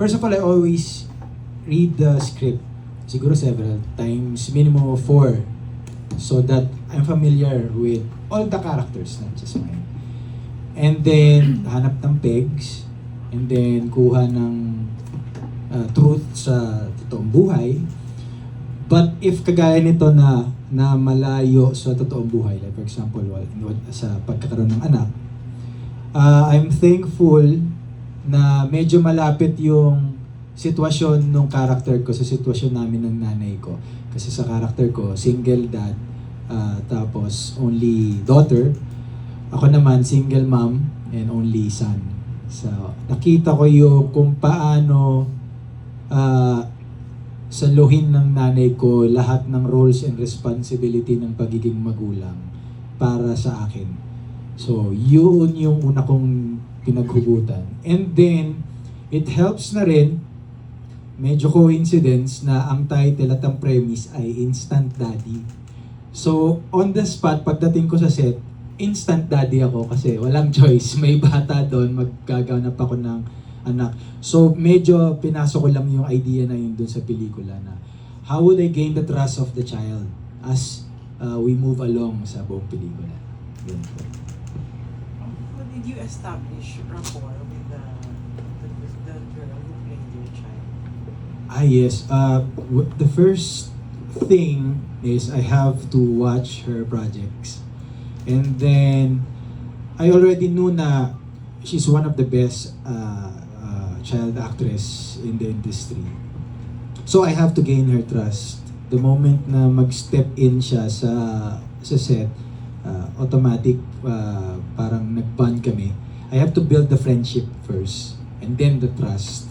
First of all, I always read the script siguro several times, minimum of four, so that I'm familiar with all the characters, not just mine. And then, hanap ng pegs, and then kuha ng uh, truth sa totoong buhay. But if kagaya nito na na malayo sa totoong buhay, like for example, wal- sa pagkakaroon ng anak, uh, I'm thankful na medyo malapit yung sitwasyon ng character ko sa sitwasyon namin ng nanay ko. Kasi sa character ko, single dad, uh, tapos only daughter. Ako naman, single mom and only son. So, nakita ko yung kung paano uh, saluhin ng nanay ko lahat ng roles and responsibility ng pagiging magulang para sa akin. So, yun yung una kong pinaghugutan. And then, it helps na rin, medyo coincidence na ang title at ang premise ay Instant Daddy. So, on the spot, pagdating ko sa set, instant daddy ako kasi walang choice. May bata doon, maggaganap ako ng anak. So, medyo pinasok ko lang yung idea na yun doon sa pelikula na how would I gain the trust of the child as uh, we move along sa buong pelikula. Yun po. Establish rapport with the, the, the girl who played your child? Ah, yes. Uh, the first thing is I have to watch her projects. And then, I already knew na she's one of the best uh, uh, child actress in the industry. So, I have to gain her trust. The moment na mag-step in siya sa, sa set, uh, automatic, uh, parang nag-bond kami. I have to build the friendship first. And then the trust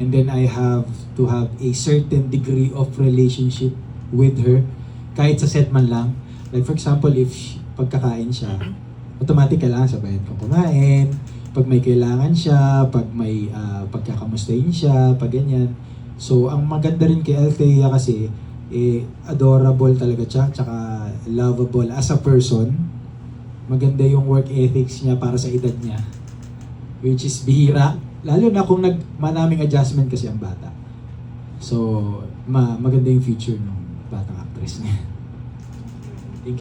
and then I have to have a certain degree of relationship with her kahit sa set man lang like for example if pagkakain siya automatic kailangan sabayan ko kumain pag may kailangan siya pag may ah, pagkakamustahin siya pag ganyan so ang maganda rin kay Althea kasi eh, adorable talaga siya tsaka lovable as a person maganda yung work ethics niya para sa edad niya which is bihira. Lalo na kung nag maraming adjustment kasi ang bata. So, ma maganda yung future ng batang actress niya.